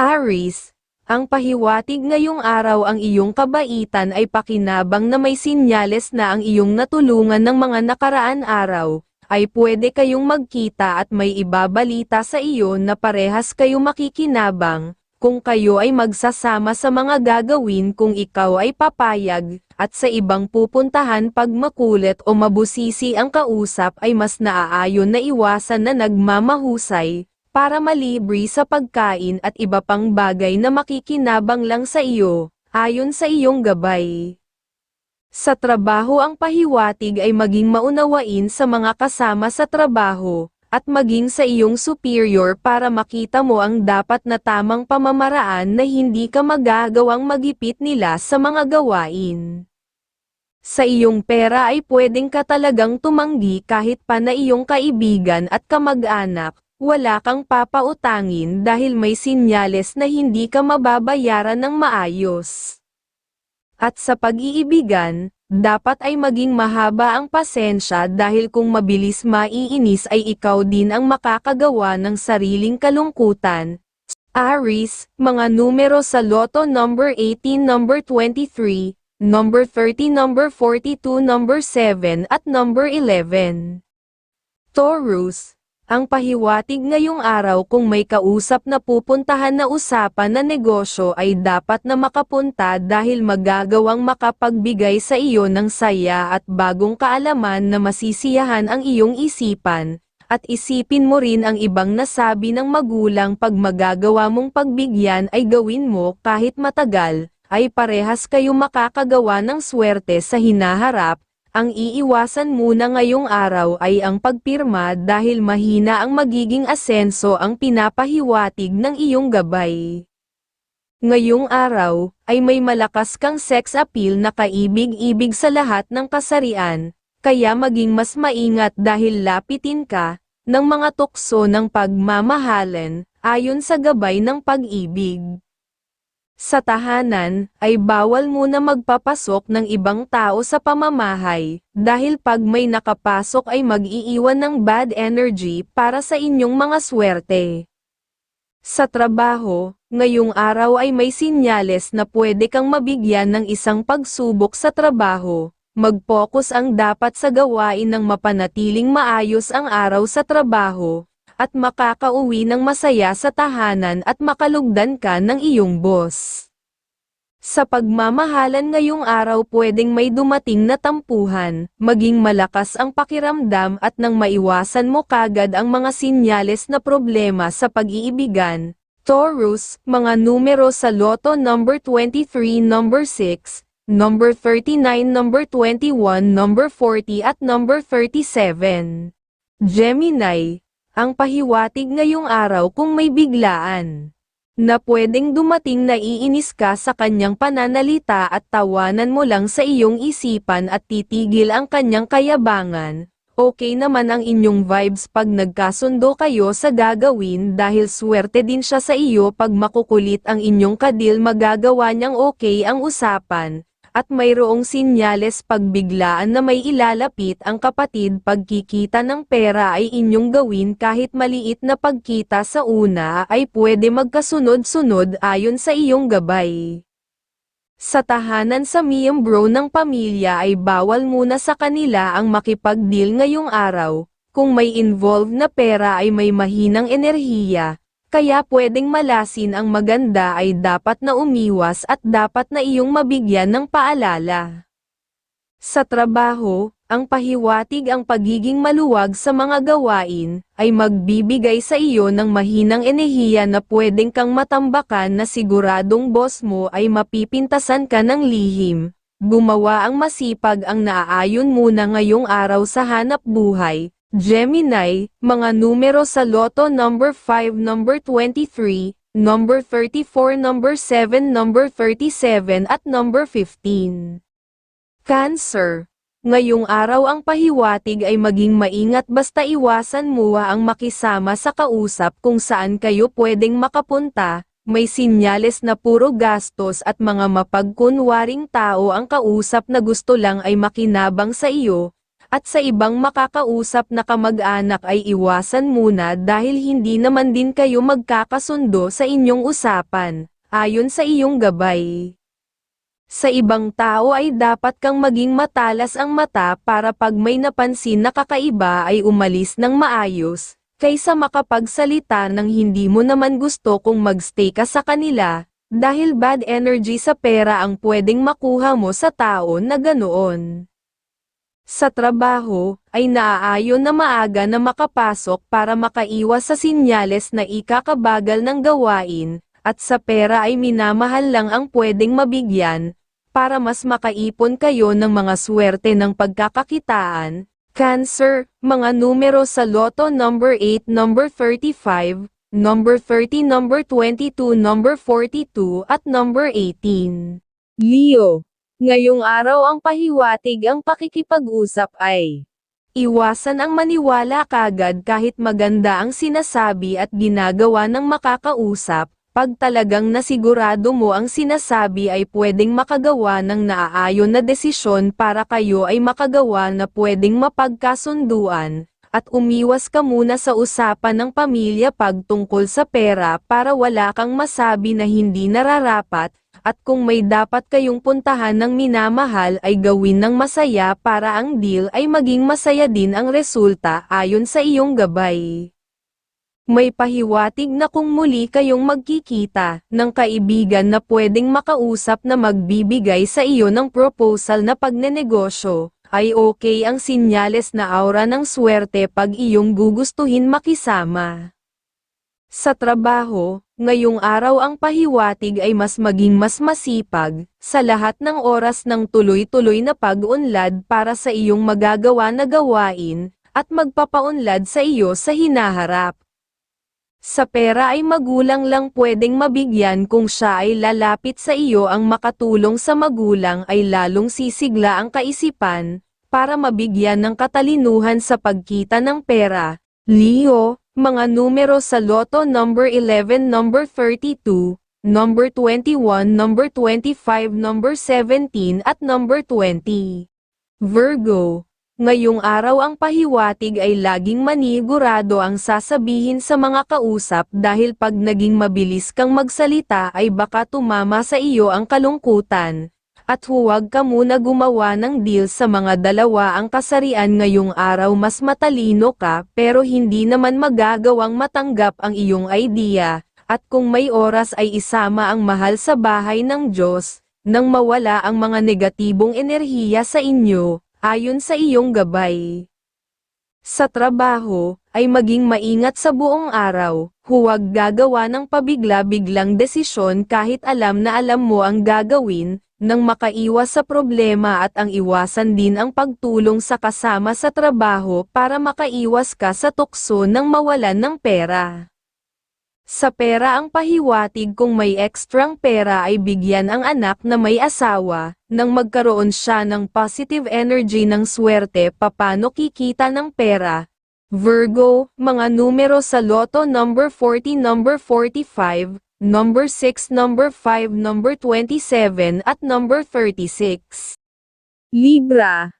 Aris, ang pahiwatig ngayong araw ang iyong kabaitan ay pakinabang na may sinyales na ang iyong natulungan ng mga nakaraan araw, ay pwede kayong magkita at may ibabalita sa iyo na parehas kayo makikinabang, kung kayo ay magsasama sa mga gagawin kung ikaw ay papayag, at sa ibang pupuntahan pag makulit o mabusisi ang kausap ay mas naaayon na iwasan na nagmamahusay, para malibre sa pagkain at iba pang bagay na makikinabang lang sa iyo, ayon sa iyong gabay. Sa trabaho ang pahiwatig ay maging maunawain sa mga kasama sa trabaho, at maging sa iyong superior para makita mo ang dapat na tamang pamamaraan na hindi ka magagawang magipit nila sa mga gawain. Sa iyong pera ay pwedeng ka talagang tumanggi kahit pa na iyong kaibigan at kamag-anak, wala kang papautangin dahil may sinyales na hindi ka mababayaran ng maayos. At sa pag-iibigan, dapat ay maging mahaba ang pasensya dahil kung mabilis maiinis ay ikaw din ang makakagawa ng sariling kalungkutan. Aris, mga numero sa Lotto number 18, number 23, number 30, number 42, number 7 at number 11. Taurus, ang pahiwatig ngayong araw kung may kausap na pupuntahan na usapan na negosyo ay dapat na makapunta dahil magagawang makapagbigay sa iyo ng saya at bagong kaalaman na masisiyahan ang iyong isipan, at isipin mo rin ang ibang nasabi ng magulang pag magagawa mong pagbigyan ay gawin mo kahit matagal, ay parehas kayo makakagawa ng swerte sa hinaharap, ang iiwasan muna ngayong araw ay ang pagpirma dahil mahina ang magiging asenso ang pinapahiwatig ng iyong gabay. Ngayong araw, ay may malakas kang sex appeal na kaibig-ibig sa lahat ng kasarian, kaya maging mas maingat dahil lapitin ka, ng mga tukso ng pagmamahalan, ayon sa gabay ng pag-ibig. Sa tahanan, ay bawal muna magpapasok ng ibang tao sa pamamahay, dahil pag may nakapasok ay mag-iiwan ng bad energy para sa inyong mga swerte. Sa trabaho, ngayong araw ay may sinyales na pwede kang mabigyan ng isang pagsubok sa trabaho. Mag-focus ang dapat sa gawain ng mapanatiling maayos ang araw sa trabaho, at makakauwi ng masaya sa tahanan at makalugdan ka ng iyong boss. Sa pagmamahalan ngayong araw pwedeng may dumating na tampuhan, maging malakas ang pakiramdam at nang maiwasan mo kagad ang mga sinyales na problema sa pag-iibigan. Taurus, mga numero sa Lotto number 23, number 6, number 39, number 21, number 40 at number 37. Gemini, ang pahiwatig ngayong araw kung may biglaan. Na pwedeng dumating na iinis ka sa kanyang pananalita at tawanan mo lang sa iyong isipan at titigil ang kanyang kayabangan. Okay naman ang inyong vibes pag nagkasundo kayo sa gagawin dahil swerte din siya sa iyo pag makukulit ang inyong kadil magagawa niyang okay ang usapan at mayroong sinyales pagbiglaan na may ilalapit ang kapatid pagkikita ng pera ay inyong gawin kahit maliit na pagkita sa una ay pwede magkasunod-sunod ayon sa iyong gabay. Sa tahanan sa miyembro ng pamilya ay bawal muna sa kanila ang makipag-deal ngayong araw, kung may involved na pera ay may mahinang enerhiya, kaya pwedeng malasin ang maganda ay dapat na umiwas at dapat na iyong mabigyan ng paalala. Sa trabaho, ang pahiwatig ang pagiging maluwag sa mga gawain, ay magbibigay sa iyo ng mahinang enerhiya na pwedeng kang matambakan na siguradong boss mo ay mapipintasan ka ng lihim. Gumawa ang masipag ang naaayon muna ngayong araw sa hanap buhay, Gemini, mga numero sa Lotto number 5, number 23, number 34, number 7, number 37 at number 15. Cancer. Ngayong araw ang pahiwatig ay maging maingat basta iwasan mo ang makisama sa kausap kung saan kayo pwedeng makapunta, may sinyales na puro gastos at mga mapagkunwaring tao ang kausap na gusto lang ay makinabang sa iyo, at sa ibang makakausap na kamag-anak ay iwasan muna dahil hindi naman din kayo magkakasundo sa inyong usapan, ayon sa iyong gabay. Sa ibang tao ay dapat kang maging matalas ang mata para pag may napansin na kakaiba ay umalis ng maayos, kaysa makapagsalita ng hindi mo naman gusto kung magstay ka sa kanila, dahil bad energy sa pera ang pwedeng makuha mo sa tao na ganoon. Sa trabaho, ay naaayon na maaga na makapasok para makaiwas sa sinyales na ikakabagal ng gawain, at sa pera ay minamahal lang ang pwedeng mabigyan, para mas makaipon kayo ng mga swerte ng pagkakakitaan. Cancer, mga numero sa Lotto number 8, number 35, number 30, number 22, number 42 at number 18. Leo, ngayong araw ang pahiwatig ang pakikipag-usap ay Iwasan ang maniwala kagad kahit maganda ang sinasabi at ginagawa ng makakausap, pag talagang nasigurado mo ang sinasabi ay pwedeng makagawa ng naaayon na desisyon para kayo ay makagawa na pwedeng mapagkasunduan, at umiwas ka muna sa usapan ng pamilya pag tungkol sa pera para wala kang masabi na hindi nararapat, at kung may dapat kayong puntahan ng minamahal ay gawin ng masaya para ang deal ay maging masaya din ang resulta ayon sa iyong gabay. May pahiwatig na kung muli kayong magkikita ng kaibigan na pwedeng makausap na magbibigay sa iyo ng proposal na pagnenegosyo, ay okay ang sinyales na aura ng swerte pag iyong gugustuhin makisama. Sa trabaho, ngayong araw ang pahiwatig ay mas maging mas masipag, sa lahat ng oras ng tuloy-tuloy na pag-unlad para sa iyong magagawa na gawain, at magpapaunlad sa iyo sa hinaharap. Sa pera ay magulang lang pwedeng mabigyan kung siya ay lalapit sa iyo ang makatulong sa magulang ay lalong sisigla ang kaisipan, para mabigyan ng katalinuhan sa pagkita ng pera. Leo, mga numero sa Lotto number 11, number 32, number 21, number 25, number 17 at number 20. Virgo, Ngayong araw ang pahiwatig ay laging manigurado ang sasabihin sa mga kausap dahil pag naging mabilis kang magsalita ay baka tumama sa iyo ang kalungkutan. At huwag ka muna gumawa ng deal sa mga dalawa ang kasarian ngayong araw mas matalino ka pero hindi naman magagawang matanggap ang iyong idea, at kung may oras ay isama ang mahal sa bahay ng Diyos, nang mawala ang mga negatibong enerhiya sa inyo, ayon sa iyong gabay. Sa trabaho, ay maging maingat sa buong araw, huwag gagawa ng pabigla-biglang desisyon kahit alam na alam mo ang gagawin, nang makaiwas sa problema at ang iwasan din ang pagtulong sa kasama sa trabaho para makaiwas ka sa tukso ng mawalan ng pera. Sa pera ang pahiwatig kung may ekstrang pera ay bigyan ang anak na may asawa, nang magkaroon siya ng positive energy ng swerte papano kikita ng pera. Virgo, mga numero sa Lotto number 40, number 45, number 6, number 5, number 27 at number 36. Libra,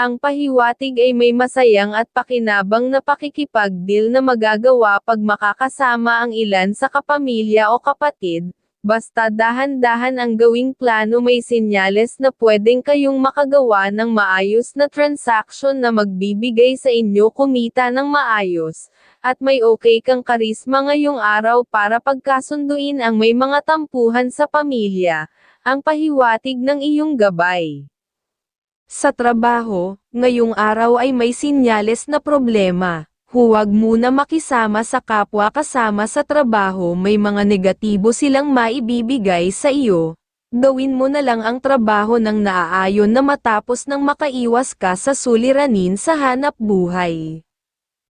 ang pahiwatig ay may masayang at pakinabang na pakikipagdeal na magagawa pag makakasama ang ilan sa kapamilya o kapatid, basta dahan-dahan ang gawing plano may sinyales na pwedeng kayong makagawa ng maayos na transaction na magbibigay sa inyo kumita ng maayos, at may okay kang karisma ngayong araw para pagkasunduin ang may mga tampuhan sa pamilya, ang pahiwatig ng iyong gabay. Sa trabaho, ngayong araw ay may sinyales na problema. Huwag muna makisama sa kapwa kasama sa trabaho may mga negatibo silang maibibigay sa iyo. Gawin mo na lang ang trabaho ng naaayon na matapos nang makaiwas ka sa suliranin sa hanap buhay.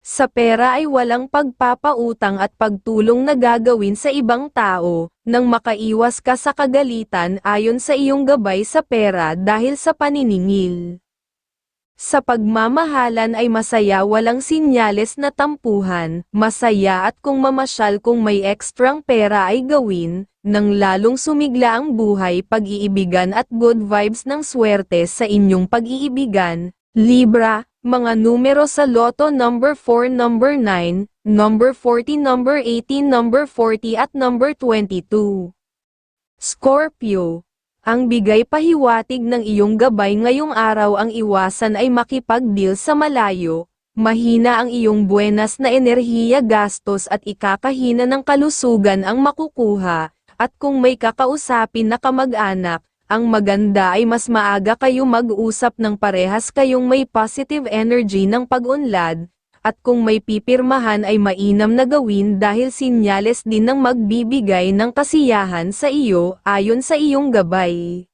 Sa pera ay walang pagpapautang at pagtulong na gagawin sa ibang tao, nang makaiwas ka sa kagalitan ayon sa iyong gabay sa pera dahil sa paniningil. Sa pagmamahalan ay masaya walang sinyales na tampuhan, masaya at kung mamasyal kung may ekstrang pera ay gawin, nang lalong sumigla ang buhay pag-iibigan at good vibes ng swerte sa inyong pag-iibigan, Libra, mga numero sa loto number 4, number 9, number 40, number 18, number 40 at number 22. Scorpio, ang bigay pahiwatig ng iyong gabay ngayong araw ang iwasan ay makipag-deal sa malayo, mahina ang iyong buenas na enerhiya gastos at ikakahina ng kalusugan ang makukuha, at kung may kakausapin na kamag-anak, ang maganda ay mas maaga kayo mag-usap ng parehas kayong may positive energy ng pag-unlad, at kung may pipirmahan ay mainam na gawin dahil sinyales din ng magbibigay ng kasiyahan sa iyo ayon sa iyong gabay.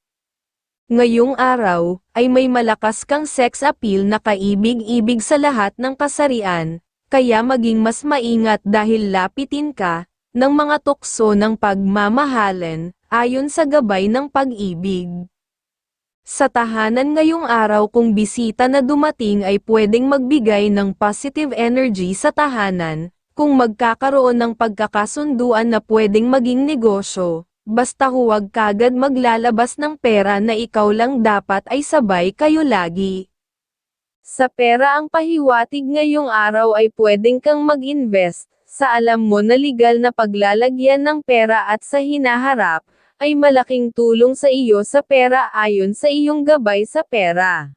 Ngayong araw, ay may malakas kang sex appeal na kaibig-ibig sa lahat ng kasarian, kaya maging mas maingat dahil lapitin ka, ng mga tukso ng pagmamahalan, ayon sa gabay ng pag-ibig. Sa tahanan ngayong araw kung bisita na dumating ay pwedeng magbigay ng positive energy sa tahanan, kung magkakaroon ng pagkakasunduan na pwedeng maging negosyo, basta huwag kagad maglalabas ng pera na ikaw lang dapat ay sabay kayo lagi. Sa pera ang pahiwatig ngayong araw ay pwedeng kang mag-invest, sa alam mo na legal na paglalagyan ng pera at sa hinaharap, ay malaking tulong sa iyo sa pera ayon sa iyong gabay sa pera.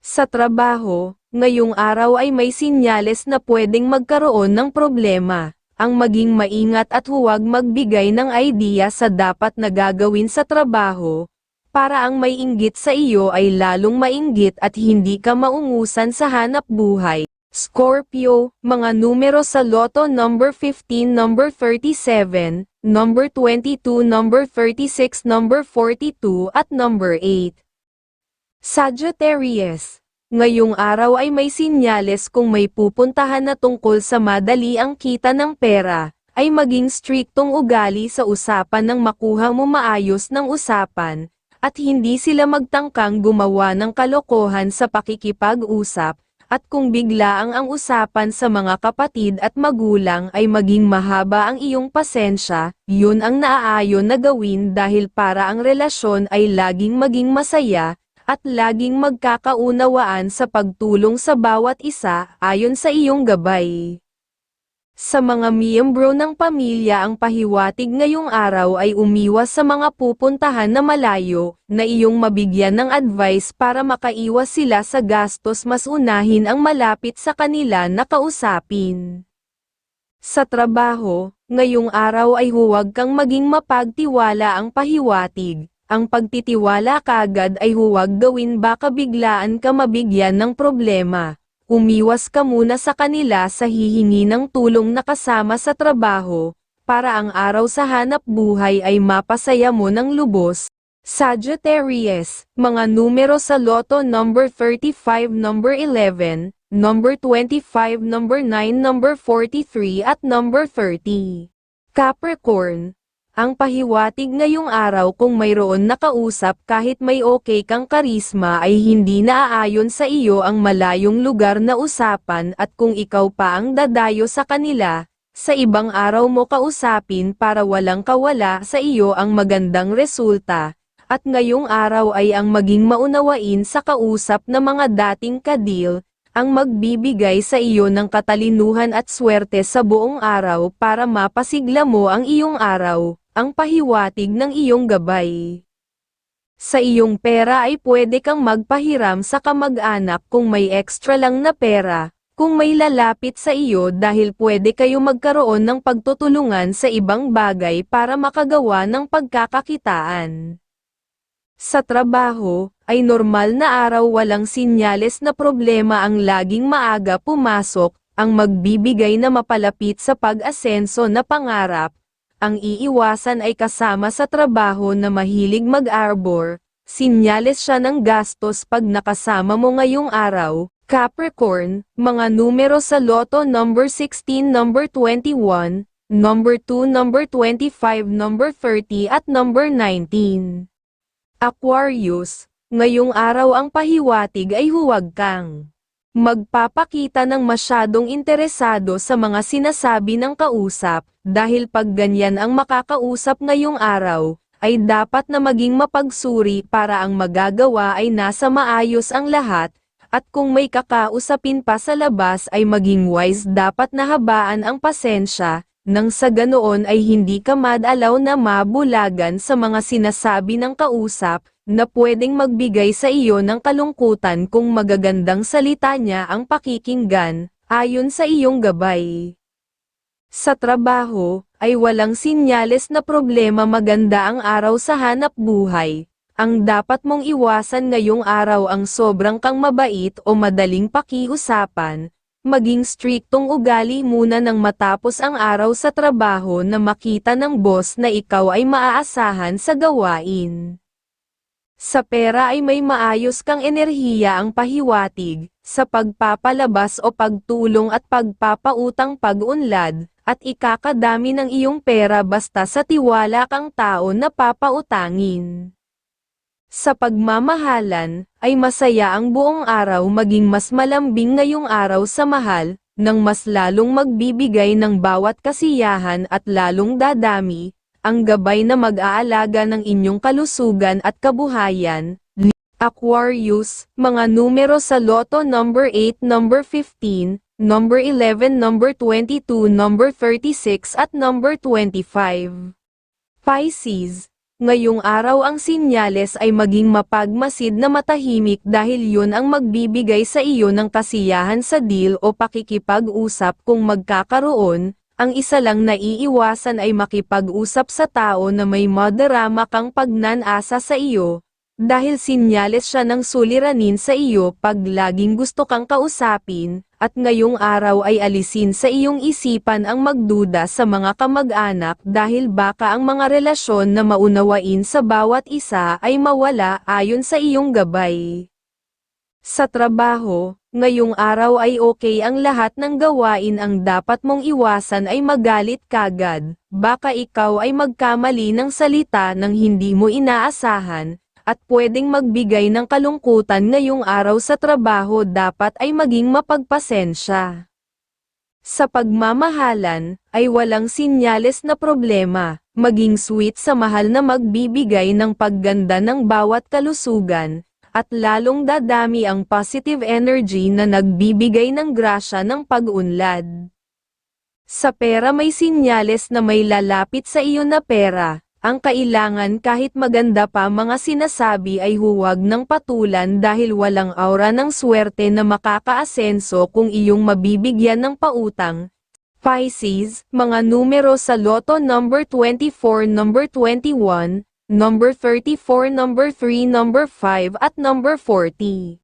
Sa trabaho, ngayong araw ay may sinyales na pwedeng magkaroon ng problema. Ang maging maingat at huwag magbigay ng idea sa dapat na gagawin sa trabaho, para ang may sa iyo ay lalong mainggit at hindi ka maungusan sa hanap buhay. Scorpio, mga numero sa loto number 15, number 37, number 22, number 36, number 42 at number 8. Sagittarius, ngayong araw ay may sinyales kung may pupuntahan na tungkol sa madali ang kita ng pera, ay maging striktong ugali sa usapan nang makuha mo maayos ng usapan, at hindi sila magtangkang gumawa ng kalokohan sa pakikipag-usap, at kung biglaang ang usapan sa mga kapatid at magulang ay maging mahaba ang iyong pasensya, yun ang naaayon na gawin dahil para ang relasyon ay laging maging masaya, at laging magkakaunawaan sa pagtulong sa bawat isa ayon sa iyong gabay. Sa mga miyembro ng pamilya ang pahiwatig ngayong araw ay umiwas sa mga pupuntahan na malayo, na iyong mabigyan ng advice para makaiwas sila sa gastos mas unahin ang malapit sa kanila na kausapin. Sa trabaho, ngayong araw ay huwag kang maging mapagtiwala ang pahiwatig, ang pagtitiwala kagad ay huwag gawin baka biglaan ka mabigyan ng problema. Umiwas ka muna sa kanila sa hihingi ng tulong na kasama sa trabaho, para ang araw sa hanap buhay ay mapasaya mo ng lubos. Sagittarius, mga numero sa loto number 35, number 11, number 25, number 9, number 43 at number 30. Capricorn, ang pahiwatig ngayong araw kung mayroon nakausap kahit may okay kang karisma ay hindi naaayon sa iyo ang malayong lugar na usapan at kung ikaw pa ang dadayo sa kanila, sa ibang araw mo kausapin para walang kawala sa iyo ang magandang resulta, at ngayong araw ay ang maging maunawain sa kausap na mga dating kadil, ang magbibigay sa iyo ng katalinuhan at swerte sa buong araw para mapasigla mo ang iyong araw ang pahiwatig ng iyong gabay. Sa iyong pera ay pwede kang magpahiram sa kamag-anak kung may extra lang na pera, kung may lalapit sa iyo dahil pwede kayo magkaroon ng pagtutulungan sa ibang bagay para makagawa ng pagkakakitaan. Sa trabaho, ay normal na araw walang sinyales na problema ang laging maaga pumasok, ang magbibigay na mapalapit sa pag-asenso na pangarap, ang iiwasan ay kasama sa trabaho na mahilig mag-arbor, sinyales siya ng gastos pag nakasama mo ngayong araw, Capricorn, mga numero sa loto number 16, number 21, number 2, number 25, number 30 at number 19. Aquarius, ngayong araw ang pahiwatig ay huwag kang magpapakita ng masyadong interesado sa mga sinasabi ng kausap, dahil pag ganyan ang makakausap ngayong araw, ay dapat na maging mapagsuri para ang magagawa ay nasa maayos ang lahat, at kung may kakausapin pa sa labas ay maging wise dapat nahabaan ang pasensya, nang sa ganoon ay hindi ka madalaw na mabulagan sa mga sinasabi ng kausap, na pwedeng magbigay sa iyo ng kalungkutan kung magagandang salita niya ang pakikinggan, ayon sa iyong gabay. Sa trabaho, ay walang sinyales na problema maganda ang araw sa hanap buhay. Ang dapat mong iwasan ngayong araw ang sobrang kang mabait o madaling pakiusapan, maging striktong ugali muna nang matapos ang araw sa trabaho na makita ng boss na ikaw ay maaasahan sa gawain. Sa pera ay may maayos kang enerhiya ang pahiwatig, sa pagpapalabas o pagtulong at pagpapautang pag-unlad, at ikakadami ng iyong pera basta sa tiwala kang tao na papautangin. Sa pagmamahalan, ay masaya ang buong araw maging mas malambing ngayong araw sa mahal, nang mas lalong magbibigay ng bawat kasiyahan at lalong dadami, ang gabay na mag-aalaga ng inyong kalusugan at kabuhayan. Aquarius, mga numero sa Lotto number 8, number 15, number 11, number 22, number 36 at number 25. Pisces, ngayong araw ang sinyales ay maging mapagmasid na matahimik dahil yun ang magbibigay sa iyo ng kasiyahan sa deal o pakikipag-usap kung magkakaroon, ang isa lang na iiwasan ay makipag-usap sa tao na may madarama kang pagnanasa sa iyo, dahil sinyales siya ng suliranin sa iyo pag laging gusto kang kausapin, at ngayong araw ay alisin sa iyong isipan ang magduda sa mga kamag-anak dahil baka ang mga relasyon na maunawain sa bawat isa ay mawala ayon sa iyong gabay. Sa trabaho, ngayong araw ay okay ang lahat ng gawain ang dapat mong iwasan ay magalit kagad, baka ikaw ay magkamali ng salita ng hindi mo inaasahan, at pwedeng magbigay ng kalungkutan ngayong araw sa trabaho dapat ay maging mapagpasensya. Sa pagmamahalan, ay walang sinyales na problema, maging sweet sa mahal na magbibigay ng pagganda ng bawat kalusugan, at lalong dadami ang positive energy na nagbibigay ng grasya ng pag-unlad. Sa pera may sinyales na may lalapit sa iyo na pera, ang kailangan kahit maganda pa mga sinasabi ay huwag ng patulan dahil walang aura ng swerte na makakaasenso kung iyong mabibigyan ng pautang. Pisces, mga numero sa Lotto number 24, number 21, number 34, number 3, number 5 at number 40.